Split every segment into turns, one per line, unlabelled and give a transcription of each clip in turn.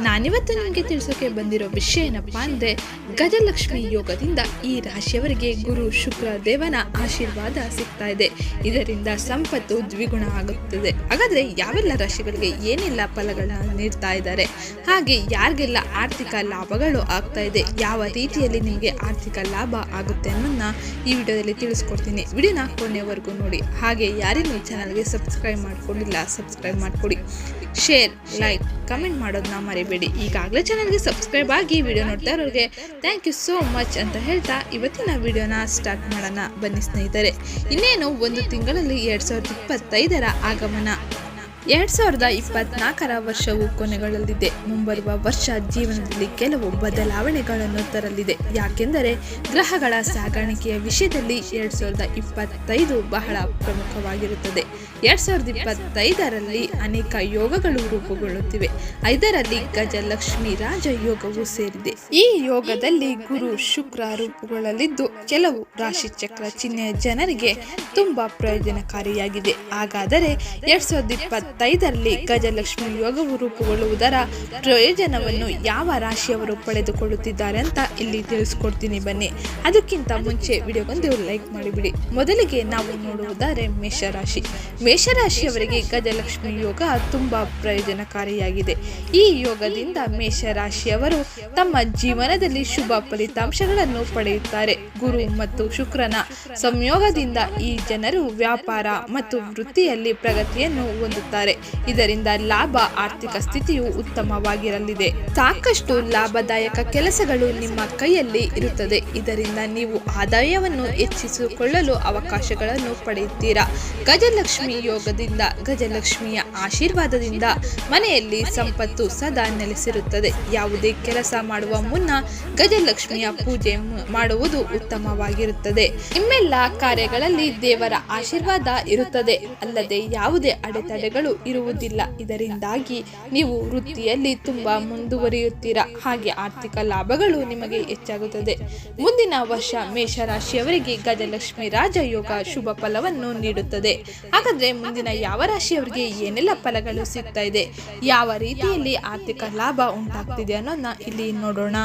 ನಾನಿವತ್ತು ನಿಮಗೆ ತಿಳಿಸೋಕೆ ಬಂದಿರೋ ವಿಷಯ ಏನಪ್ಪ ಅಂದರೆ, ಗಜಲಕ್ಷ್ಮಿ ಯೋಗದಿಂದ ಈ ರಾಶಿಯವರಿಗೆ ಗುರು ಶುಕ್ರ ದೇವನ ಆಶೀರ್ವಾದ ಸಿಗ್ತಾ ಇದೆ. ಇದರಿಂದ ಸಂಪತ್ತು ದ್ವಿಗುಣ ಆಗುತ್ತದೆ. ಹಾಗಾದರೆ ಯಾವೆಲ್ಲ ರಾಶಿಗಳಿಗೆ ಏನೆಲ್ಲ ಫಲಗಳನ್ನ ನೀಡ್ತಾ ಇದ್ದಾರೆ? ಹಾಗೆ ಯಾರಿಗೆಲ್ಲ ಆರ್ಥಿಕ ಲಾಭಗಳು ಆಗ್ತಾ ಇದೆ? ಯಾವ ರೀತಿಯಲ್ಲಿ ನಿಮಗೆ ಆರ್ಥಿಕ ಲಾಭ ಆಗುತ್ತೆ ಅನ್ನೋದನ್ನ ಈ ವಿಡಿಯೋದಲ್ಲಿ ತಿಳಿಸ್ಕೊಡ್ತೀನಿ. ವಿಡಿಯೋನ ಕೊನೆವರೆಗೂ ನೋಡಿ. ಹಾಗೆ ಯಾರೇನು ಚಾನಲ್ಗೆ ಸಬ್ಸ್ಕ್ರೈಬ್ ಮಾಡ್ಕೊಂಡಿಲ್ಲ ಸಬ್ಸ್ಕ್ರೈಬ್ ಮಾಡ್ಕೊಡಿ. ಶೇರ್ ಲೈಕ್ ಕಮೆಂಟ್ ಮಾಡೋದನ್ನ ಮರಿಬೇಡಿ. ಈಗಾಗಲೇ ಚಾನಲ್ಗೆ ಸಬ್ಸ್ಕ್ರೈಬ್ ಆಗಿ ವಿಡಿಯೋ ನೋಡ್ತಾ ಇರೋರಿಗೆ ಥ್ಯಾಂಕ್ ಯು ಸೋ ಮಚ್ ಅಂತ ಹೇಳ್ತಾ ಇವತ್ತಿನ ವಿಡಿಯೋನ ಸ್ಟಾರ್ಟ್ ಮಾಡೋಣ. ಬನ್ನಿ ಸ್ನೇಹಿತರೆ, ಇನ್ನೇನು ಒಂದು ತಿಂಗಳಲ್ಲಿ ಎರಡು ಸಾವಿರದ ಆಗಮನ. ಎರಡ್ ಸಾವಿರದ ಇಪ್ಪತ್ನಾಲ್ಕರ ವರ್ಷವು ಕೊನೆಗೊಳ್ಳಲಿದೆ ಮುಂಬರುವ ವರ್ಷ ಜೀವನದಲ್ಲಿ ಕೆಲವು ಬದಲಾವಣೆಗಳನ್ನು ತರಲಿದೆ. ಯಾಕೆಂದರೆ ಗ್ರಹಗಳ ಸಾಗಾಣಿಕೆಯ ವಿಷಯದಲ್ಲಿ ಎರಡ್ ಸಾವಿರದ ಇಪ್ಪತ್ತೈದು ಬಹಳ ಪ್ರಮುಖವಾಗಿರುತ್ತದೆ. ಎರಡ್ ಸಾವಿರದ ಇಪ್ಪತ್ತೈದರಲ್ಲಿ ಅನೇಕ ಯೋಗಗಳು ರೂಪುಗೊಳ್ಳುತ್ತಿವೆ. ಐದರಲ್ಲಿ ಗಜಲಕ್ಷ್ಮಿ ರಾಜ ಯೋಗವು ಸೇರಿದೆ. ಈ ಯೋಗದಲ್ಲಿ ಗುರು ಶುಕ್ರ ರೂಪುಗೊಳ್ಳಲಿದ್ದು, ಕೆಲವು ರಾಶಿ ಚಕ್ರ ಚಿಹ್ನೆಯ ಜನರಿಗೆ ತುಂಬಾ ಪ್ರಯೋಜನಕಾರಿಯಾಗಿದೆ. ಹಾಗಾದರೆ ಎರಡ್ ಸಾವಿರದ ಇಪ್ಪತ್ತೈದರಲ್ಲಿ ಗಜಲಕ್ಷ್ಮಿ ಯೋಗವು ರೂಪುಗೊಳ್ಳುವುದರ ಪ್ರಯೋಜನವನ್ನು ಯಾವ ರಾಶಿಯವರು ಪಡೆದುಕೊಳ್ಳುತ್ತಿದ್ದಾರೆ ಅಂತ ಇಲ್ಲಿ ತಿಳಿಸ್ಕೊಡ್ತೀನಿ ಬನ್ನಿ. ಅದಕ್ಕಿಂತ ಮುಂಚೆ ವಿಡಿಯೋಗೊಂದು ಲೈಕ್ ಮಾಡಿಬಿಡಿ. ಮೊದಲಿಗೆ ನಾವು ನೋಡುವುದಾದರೆ ಮೇಷರಾಶಿ. ಮೇಷರಾಶಿಯವರಿಗೆ ಗಜಲಕ್ಷ್ಮಿ ಯೋಗ ತುಂಬಾ ಪ್ರಯೋಜನಕಾರಿಯಾಗಿದೆ. ಈ ಯೋಗದಿಂದ ಮೇಷರಾಶಿಯವರು ತಮ್ಮ ಜೀವನದಲ್ಲಿ ಶುಭ ಫಲಿತಾಂಶಗಳನ್ನು ಪಡೆಯುತ್ತಾರೆ. ಗುರು ಮತ್ತು ಶುಕ್ರನ ಸಂಯೋಗದಿಂದ ಈ ಜನರು ವ್ಯಾಪಾರ ಮತ್ತು ವೃತ್ತಿಯಲ್ಲಿ ಪ್ರಗತಿಯನ್ನು ಹೊಂದುತ್ತಾರೆ. ಇದರಿಂದ ಲಾಭ, ಆರ್ಥಿಕ ಸ್ಥಿತಿಯು ಉತ್ತಮವಾಗಿರಲಿದೆ. ಸಾಕಷ್ಟು ಲಾಭದಾಯಕ ಕೆಲಸಗಳು ನಿಮ್ಮ ಕೈಯಲ್ಲಿ ಇರುತ್ತದೆ. ಇದರಿಂದ ನೀವು ಆದಾಯವನ್ನು ಹೆಚ್ಚಿಸಿಕೊಳ್ಳಲು ಅವಕಾಶಗಳನ್ನು ಪಡೆಯುತ್ತೀರಾ? ಗಜಲಕ್ಷ್ಮಿ ಯೋಗದಿಂದ, ಗಜಲಕ್ಷ್ಮಿಯ ಆಶೀರ್ವಾದದಿಂದ ಮನೆಯಲ್ಲಿ ಸಂಪತ್ತು ಸದಾ ನೆಲೆಸಿರುತ್ತದೆ. ಯಾವುದೇ ಕೆಲಸ ಮಾಡುವ ಮುನ್ನ ಗಜಲಕ್ಷ್ಮಿಯ ಪೂಜೆ ಮಾಡುವುದು ಉತ್ತಮವಾಗಿರುತ್ತದೆ. ನಿಮ್ಮೆಲ್ಲ ಕಾರ್ಯಗಳಲ್ಲಿ ದೇವರ ಆಶೀರ್ವಾದ ಇರುತ್ತದೆ. ಅಲ್ಲದೆ ಯಾವುದೇ ಅಡೆತಡೆಗಳು ಇರುವುದಿಲ್ಲ. ಇದರಿಂದಾಗಿ ನೀವು ವೃತ್ತಿಯಲ್ಲಿ ತುಂಬಾ ಮುಂದುವರಿಯುತ್ತೀರಾ? ಹಾಗೆ ಆರ್ಥಿಕ ಲಾಭಗಳು ನಿಮಗೆ ಹೆಚ್ಚಾಗುತ್ತದೆ. ಮುಂದಿನ ವರ್ಷ ಮೇಷರಾಶಿಯವರಿಗೆ ಗಜಲಕ್ಷ್ಮಿ ರಾಜಯೋಗ ಶುಭ ಫಲವನ್ನು ನೀಡುತ್ತದೆ. ಹಾಗಾದ್ರೆ ಮುಂದಿನ ಯಾವ ರಾಶಿಯವರಿಗೆ ಏನೆಲ್ಲ ಫಲಗಳು ಸಿಗ್ತಾ ಇದೆ? ಯಾವ ರೀತಿಯಲ್ಲಿ ಆರ್ಥಿಕ ಲಾಭ ಉಂಟಾಗ್ತಿದೆ ಅನ್ನೋದನ್ನ ಇಲ್ಲಿ ನೋಡೋಣ.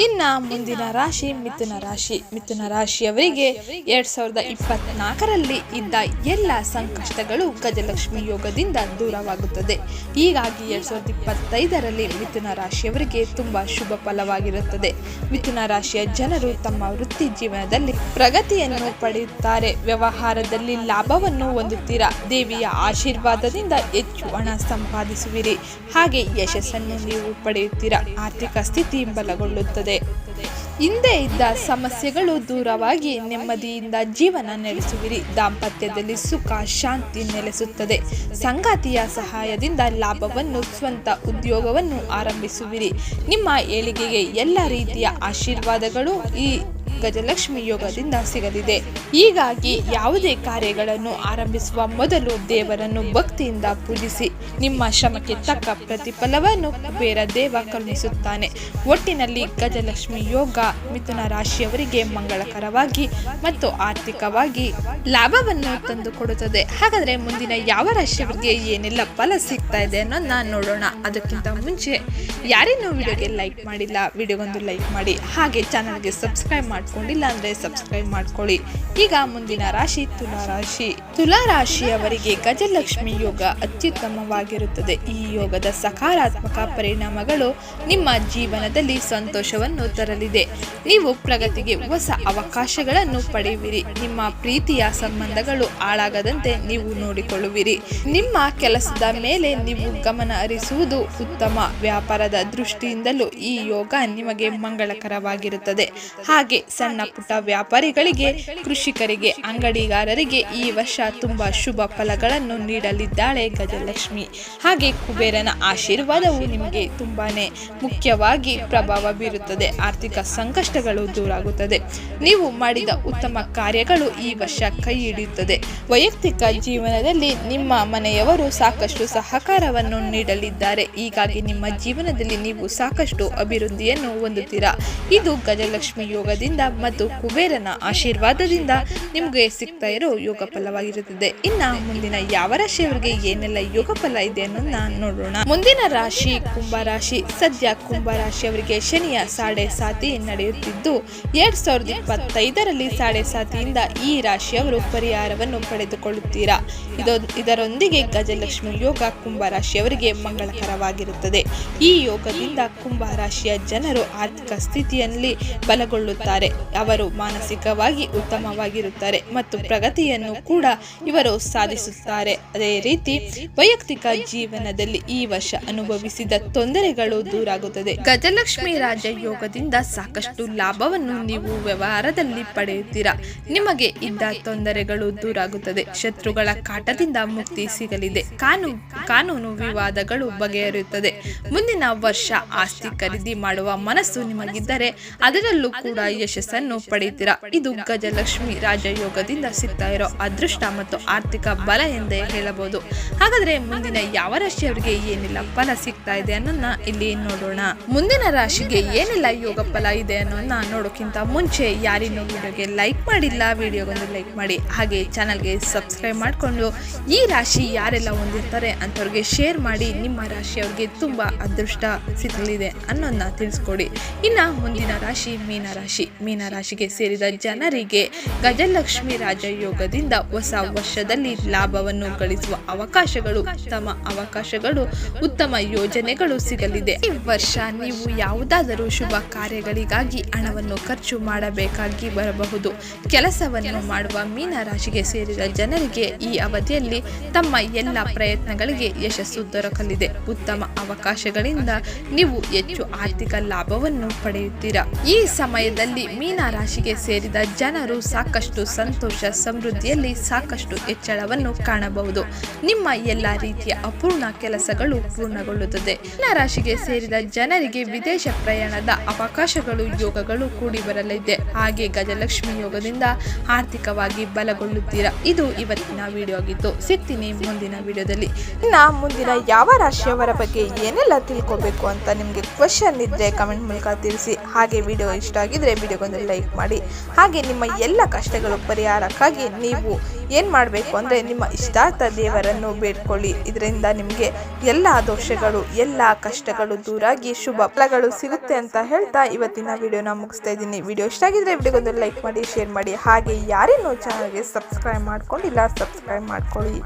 ಇನ್ನ ಮುಂದಿನ ರಾಶಿ ಮಿಥುನ ರಾಶಿ. ಮಿಥುನ ರಾಶಿಯವರಿಗೆ ಎರಡ್ ಸಾವಿರದ ಇಪ್ಪತ್ನಾಲ್ಕರಲ್ಲಿ ಇದ್ದ ಎಲ್ಲ ಸಂಕಷ್ಟಗಳು ಗಜಲಕ್ಷ್ಮಿ ಯೋಗದಿಂದ ದೂರವಾಗುತ್ತದೆ. ಹೀಗಾಗಿ ಎರಡ್ ಸಾವಿರದ ಇಪ್ಪತ್ತೈದರಲ್ಲಿ ಮಿಥುನ ರಾಶಿಯವರಿಗೆ ತುಂಬಾ ಶುಭ ಫಲವಾಗಿರುತ್ತದೆ. ಮಿಥುನ ರಾಶಿಯ ಜನರು ತಮ್ಮ ವೃತ್ತಿ ಜೀವನದಲ್ಲಿ ಪ್ರಗತಿಯನ್ನು ಪಡೆಯುತ್ತಾರೆ. ವ್ಯವಹಾರದಲ್ಲಿ ಲಾಭವನ್ನು ಹೊಂದುತ್ತೀರಾ? ದೇವಿಯ ಆಶೀರ್ವಾದದಿಂದ ಹೆಚ್ಚು ಹಣ ಸಂಪಾದಿಸುವಿರಿ. ಹಾಗೆ ಯಶಸ್ಸನ್ನು ನೀವು ಪಡೆಯುತ್ತೀರಾ? ಆರ್ಥಿಕ ಸ್ಥಿತಿ ಬಲಗೊಳ್ಳುತ್ತದೆ. ಹಿಂದೆ ಇದ್ದ ಸಮಸ್ಯೆಗಳು ದೂರವಾಗಿ ನೆಮ್ಮದಿಯಿಂದ ಜೀವನ ನಡೆಸುವಿರಿ. ದಾಂಪತ್ಯದಲ್ಲಿ ಸುಖ, ಶಾಂತಿ ನೆಲೆಸುತ್ತದೆ. ಸಂಗಾತಿಯ ಸಹಾಯದಿಂದ ಲಾಭವನ್ನು, ಸ್ವಂತ ಉದ್ಯೋಗವನ್ನು ಆರಂಭಿಸುವಿರಿ. ನಿಮ್ಮ ಏಳಿಗೆಗೆ ಎಲ್ಲ ರೀತಿಯ ಆಶೀರ್ವಾದಗಳು ಈ ಗಜಲಕ್ಷ್ಮಿ ಯೋಗದಿಂದ ಸಿಗಲಿದೆ. ಹೀಗಾಗಿ ಯಾವುದೇ ಕಾರ್ಯಗಳನ್ನು ಆರಂಭಿಸುವ ಮೊದಲು ದೇವರನ್ನು ಭಕ್ತಿಯಿಂದ ಪೂಜಿಸಿ. ನಿಮ್ಮ ಶ್ರಮಕ್ಕೆ ತಕ್ಕ ಪ್ರತಿಫಲವನ್ನು ಬೇರ ದೇವ ಕರುಣಿಸುತ್ತಾನೆ. ಒಟ್ಟಿನಲ್ಲಿ ಗಜಲಕ್ಷ್ಮಿ ಯೋಗ ಮಿಥುನ ರಾಶಿಯವರಿಗೆ ಮಂಗಳಕರವಾಗಿ ಮತ್ತು ಆರ್ಥಿಕವಾಗಿ ಲಾಭವನ್ನು ತಂದುಕೊಡುತ್ತದೆ. ಹಾಗಾದರೆ ಮುಂದಿನ ಯಾವ ರಾಶಿಯವರಿಗೆ ಏನೆಲ್ಲ ಫಲ ಸಿಗ್ತಾ ಇದೆ ಅನ್ನೋದನ್ನ ನೋಡೋಣ. ಅದಕ್ಕಿಂತ ಮುಂಚೆ ಯಾರೇನೂ ವಿಡಿಯೋಗೆ ಲೈಕ್ ಮಾಡಿಲ್ಲ. ವಿಡಿಯೋಗೊಂದು ಲೈಕ್ ಮಾಡಿ. ಹಾಗೆ ಚಾನಲ್ಗೆ ಸಬ್ಸ್ಕ್ರೈಬ್ ಮಾಡ್ಕೊಂಡಿಲ್ಲ ಅಂದ್ರೆ ಸಬ್ಸ್ಕ್ರೈಬ್ ಮಾಡ್ಕೊಳ್ಳಿ. ಈಗ ಮುಂದಿನ ರಾಶಿ ತುಲಾ ರಾಶಿ. ತುಲಾ ರಾಶಿಯವರಿಗೆ ಗಜಲಕ್ಷ್ಮಿ ಯೋಗ ಅತ್ಯುತ್ತಮವಾಗಿರುತ್ತದೆ. ಈ ಯೋಗದ ಸಕಾರಾತ್ಮಕ ಪರಿಣಾಮಗಳು ನಿಮ್ಮ ಜೀವನದಲ್ಲಿ ಸಂತೋಷವನ್ನು ತರಲಿದೆ. ನೀವು ಪ್ರಗತಿಗೆ ಹೊಸ ಅವಕಾಶಗಳನ್ನು ಪಡೆಯುವಿರಿ. ನಿಮ್ಮ ಪ್ರೀತಿಯ ಸಂಬಂಧಗಳು ಹಾಳಾಗದಂತೆ ನೀವು ನೋಡಿಕೊಳ್ಳುವಿರಿ. ನಿಮ್ಮ ಕೆಲಸದ ಮೇಲೆ ನೀವು ಗಮನ ಹರಿಸುವುದು ಉತ್ತಮ. ವ್ಯಾಪಾರದ ದೃಷ್ಟಿಯಿಂದಲೂ ಈ ಯೋಗ ನಿಮಗೆ ಮಂಗಳಕರವಾಗಿರುತ್ತದೆ. ಹಾಗೆ ಸಣ್ಣ ಪುಟ್ಟ ವ್ಯಾಪಾರಿಗಳಿಗೆ, ಕೃಷಿಕರಿಗೆ, ಅಂಗಡಿಗಾರರಿಗೆ ಈ ವರ್ಷ ತುಂಬಾ ಶುಭ ಫಲಗಳನ್ನು ನೀಡಲಿದ್ದಾಳೆ ಗಜಲಕ್ಷ್ಮಿ. ಹಾಗೆ ಕುಬೇರನ ಆಶೀರ್ವಾದವು ನಿಮಗೆ ತುಂಬಾನೇ ಮುಖ್ಯವಾಗಿ ಪ್ರಭಾವ ಬೀರುತ್ತದೆ. ಆರ್ಥಿಕ ಸಂಕಷ್ಟಗಳು ದೂರಾಗುತ್ತದೆ. ನೀವು ಮಾಡಿದ ಉತ್ತಮ ಕಾರ್ಯಗಳು ಈ ವರ್ಷ ಕೈ ಹಿಡಿಯುತ್ತದೆ. ವೈಯಕ್ತಿಕ ಜೀವನದಲ್ಲಿ ನಿಮ್ಮ ಮನೆಯವರು ಸಾಕಷ್ಟು ಸಹಕಾರವನ್ನು ನೀಡಲಿದ್ದಾರೆ. ಹೀಗಾಗಿ ನಿಮ್ಮ ಜೀವನದಲ್ಲಿ ನೀವು ಸಾಕಷ್ಟು ಅಭಿವೃದ್ಧಿಯನ್ನು ಹೊಂದುತ್ತೀರಾ? ಇದು ಗಜಲಕ್ಷ್ಮಿ ಯೋಗದಿಂದ ಮತ್ತು ಕುಬೇರನ ಆಶೀರ್ವಾದದಿಂದ ನಿಮಗೆ ಸಿಗ್ತಾ ಇರೋ ಯೋಗ ಫಲವಾಗಿರುತ್ತದೆ. ಇನ್ನ ಮುಂದಿನ ಯಾವ ರಾಶಿಯವರಿಗೆ ಏನೆಲ್ಲ ಯೋಗ ಫಲ ಇದೆ ಅನ್ನೋದನ್ನ ನೋಡೋಣ. ಮುಂದಿನ ರಾಶಿ ಕುಂಭ ರಾಶಿ. ಸದ್ಯ ಕುಂಭ ರಾಶಿಯವರಿಗೆ ಶನಿಯ ಸಾಡೆ ಸಾತಿ ನಡೆಯುತ್ತಿದ್ದು, ಎರಡ್ ಸಾವಿರದ ಇಪ್ಪತ್ತೈದರಲ್ಲಿ ಸಾಡೆ ಸಾತಿಯಿಂದ ಈ ರಾಶಿಯವರು ಪರಿಹಾರವನ್ನು ಪಡೆದುಕೊಳ್ಳುತ್ತೀರಾ? ಇದೊ, ಇದರೊಂದಿಗೆ ಗಜಲಕ್ಷ್ಮಿ ಯೋಗ ಕುಂಭ ರಾಶಿಯವರಿಗೆ ಮಂಗಳಕರವಾಗಿರುತ್ತದೆ. ಈ ಯೋಗದಿಂದ ಕುಂಭ ರಾಶಿಯ ಜನರು ಆರ್ಥಿಕ ಸ್ಥಿತಿಯಲ್ಲಿ ಬಲಗೊಳ್ಳುತ್ತಾರೆ. ಅವರು ಮಾನಸಿಕವಾಗಿ ಉತ್ತಮವಾಗಿರುತ್ತಾರೆ ಮತ್ತು ಪ್ರಗತಿಯನ್ನು ಕೂಡ ಇವರು ಸಾಧಿಸುತ್ತಾರೆ. ಅದೇ ರೀತಿ ವೈಯಕ್ತಿಕ ಜೀವನದಲ್ಲಿ ಈ ವರ್ಷ ಅನುಭವಿಸಿದ ತೊಂದರೆಗಳು ದೂರಾಗುತ್ತದೆ. ಗಜಲಕ್ಷ್ಮಿ ರಾಜ ಯೋಗದಿಂದ ಸಾಕಷ್ಟು ಲಾಭವನ್ನು ನೀವು ವ್ಯವಹಾರದಲ್ಲಿ ಪಡೆಯುತ್ತೀರಾ? ನಿಮಗೆ ಇದ್ದ ತೊಂದರೆಗಳು ದೂರಾಗುತ್ತದೆ. ಶತ್ರುಗಳ ಕಾಟದಿಂದ ಮುಕ್ತಿ ಸಿಗಲಿದೆ. ಕಾನೂನು ಕಾನೂನು ವಿವಾದಗಳು ಬಗೆಹರಿಯುತ್ತದೆ. ಮುಂದಿನ ವರ್ಷ ಆಸ್ತಿ ಖರೀದಿ ಮಾಡುವ ಮನಸ್ಸು ನಿಮಗಿದ್ದರೆ ಅದರಲ್ಲೂ ಕೂಡ ಯಶಸ್ಸನ್ನು ಪಡೆಯುತ್ತೀರಾ? ಇದು ಗಜಲಕ್ಷ್ಮಿ ರಾಜಯೋಗದಿಂದ ಸಿಗ್ತಾ ಇರೋ ಅದೃಷ್ಟ ಮತ್ತು ಆರ್ಥಿಕ ಬಲ ಎಂದೇ ಹೇಳಬಹುದು. ಹಾಗಾದ್ರೆ ಮುಂದಿನ ಯಾವ ರಾಶಿಯವರಿಗೆ ಏನೆಲ್ಲ ಫಲ ಸಿಗ್ತಾ ಇದೆ ಅನ್ನೋದನ್ನ ಇಲ್ಲಿ ನೋಡೋಣ. ಮುಂದಿನ ರಾಶಿಗೆ ಏನೆಲ್ಲ ಯೋಗ ಫಲ ಇದೆ ಅನ್ನೋದನ್ನ ನೋಡೋಕ್ಕಿಂತ ಮುಂಚೆ ಯಾರಿನ್ನೂ ವಿಡಿಯೋಗೆ ಲೈಕ್ ಮಾಡಿಲ್ಲ, ವಿಡಿಯೋಗೊಂದು ಲೈಕ್ ಮಾಡಿ. ಹಾಗೆ ಚಾನಲ್ಗೆ ಸಬ್ಸ್ಕ್ರೈಬ್ ಮಾಡಿಕೊಂಡು ಈ ರಾಶಿ ಯಾರೆಲ್ಲ ಹೊಂದಿರ್ತಾರೆ ಅಂಥವ್ರಿಗೆ ಶೇರ್ ಮಾಡಿ ನಿಮ್ಮ ರಾಶಿಯವ್ರಿಗೆ ತುಂಬ ಅದೃಷ್ಟ ಸಿಗಲಿದೆ ಅನ್ನೋದನ್ನ ತಿಳಿಸ್ಕೊಡಿ. ಇನ್ನು ಮುಂದಿನ ರಾಶಿ ಮೀನ ರಾಶಿ ಮೀನ ರಾಶಿಗೆ ಸೇರಿದ ಜನರಿಗೆ ಗಜಲಕ್ಷ್ಮಿ ರಾಜಯೋಗದಿಂದ ಹೊಸ ವರ್ಷದಲ್ಲಿ ಲಾಭವನ್ನು ಗಳಿಸುವ ಅವಕಾಶಗಳು, ಉತ್ತಮ ಅವಕಾಶಗಳು, ಉತ್ತಮ ಯೋಜನೆಗಳು ಸಿಗಲಿದೆ. ಈ ವರ್ಷ ನೀವು ಯಾವುದಾದರೂ ಶುಭ ಕಾರ್ಯಗಳಿಗಾಗಿ ಹಣವನ್ನು ಖರ್ಚು ಮಾಡಬೇಕಾಗಿ ಬರಬಹುದು. ಕೆಲಸವನ್ನು ಮಾಡುವ ಮೀನ ರಾಶಿಗೆ ಸೇರಿದ ಜನರಿಗೆ ಈ ಅವಧಿಯಲ್ಲಿ ತಮ್ಮ ಎಲ್ಲ ಪ್ರಯತ್ನಗಳಿಗೆ ಯಶಸ್ಸು ದೊರಕಲಿದೆ. ಉತ್ತಮ ಅವಕಾಶಗಳಿಂದ ನೀವು ಹೆಚ್ಚು ಆರ್ಥಿಕ ಲಾಭವನ್ನು ಪಡೆಯುತ್ತೀರಾ? ಈ ಸಮಯದಲ್ಲಿ ಮೀನ ರಾಶಿಗೆ ಸೇರಿದ ಜನರು ಸಾಕಷ್ಟು ಸಂತೋಷ, ಸಮೃದ್ಧಿಯಲ್ಲಿ ಸಾಕಷ್ಟು ಹೆಚ್ಚಳವನ್ನು ಕಾಣಬಹುದು. ನಿಮ್ಮ ಎಲ್ಲ ರೀತಿಯ ಅಪೂರ್ಣ ಕೆಲಸಗಳು ಪೂರ್ಣಗೊಳ್ಳುತ್ತದೆ. ಮೀನ ರಾಶಿಗೆ ಸೇರಿದ ಜನರಿಗೆ ವಿದೇಶ ಪ್ರಯಾಣದ ಅವಕಾಶಗಳು, ಯೋಗಗಳು ಕೂಡಿ ಬರಲಿದೆ. ಹಾಗೆ ಗಜಲಕ್ಷ್ಮಿ ಯೋಗದಿಂದ ಆರ್ಥಿಕವಾಗಿ ಬಲಗೊಳ್ಳುತ್ತೀರಾ? ಇದು ಇವತ್ತಿನ ವಿಡಿಯೋ ಆಗಿತ್ತು ಸಿಗ್ತೀನಿ ಮುಂದಿನ ವಿಡಿಯೋದಲ್ಲಿ.
ಇನ್ನ ಮುಂದಿನ ಯಾವ ರಾಶಿಯವರ ಬಗ್ಗೆ ಏನೆಲ್ಲ ತಿಳ್ಕೊಬೇಕು ಅಂತ ನಿಮಗೆ ಕ್ವಶನ್ ಇದ್ದರೆ ಕಮೆಂಟ್ ಮೂಲಕ ತಿಳಿಸಿ. ಹಾಗೆ ವಿಡಿಯೋ ಇಷ್ಟ ಆಗಿದ್ರೆ ವಿಡಿಯೋಗೊಂದು ಲೈಕ್ ಮಾಡಿ. ಹಾಗೆ ನಿಮ್ಮ ಎಲ್ಲ ಕಷ್ಟಗಳು ಪರಿಹಾರಕ್ಕಾಗಿ ನೀವು ಏನು ಮಾಡಬೇಕು ಅಂದರೆ ನಿಮ್ಮ ಇಷ್ಟಾರ್ಥ ದೇವರನ್ನು ಬೇಡ್ಕೊಳ್ಳಿ. ಇದರಿಂದ ನಿಮಗೆ ಎಲ್ಲ ದೋಷಗಳು, ಎಲ್ಲ ಕಷ್ಟಗಳು ದೂರಾಗಿ ಶುಭ ಫಲಗಳು ಸಿಗುತ್ತೆ ಅಂತ ಹೇಳ್ತಾ ಇವತ್ತಿನ ವಿಡಿಯೋನ ಮುಗಿಸ್ತಾ ಇದ್ದೀನಿ. ವಿಡಿಯೋ ಇಷ್ಟ ಆಗಿದ್ರೆ ವಿಡಿಯೋಗೊಂದು ಲೈಕ್ ಮಾಡಿ, ಶೇರ್ ಮಾಡಿ. ಹಾಗೆ ಯಾರೇನೋ ಚಾನಲ್ಗೆ ಸಬ್ಸ್ಕ್ರೈಬ್ ಮಾಡ್ಕೊಂಡಿಲ್ಲ ಸಬ್ಸ್ಕ್ರೈಬ್ ಮಾಡ್ಕೊಳ್ಳಿ.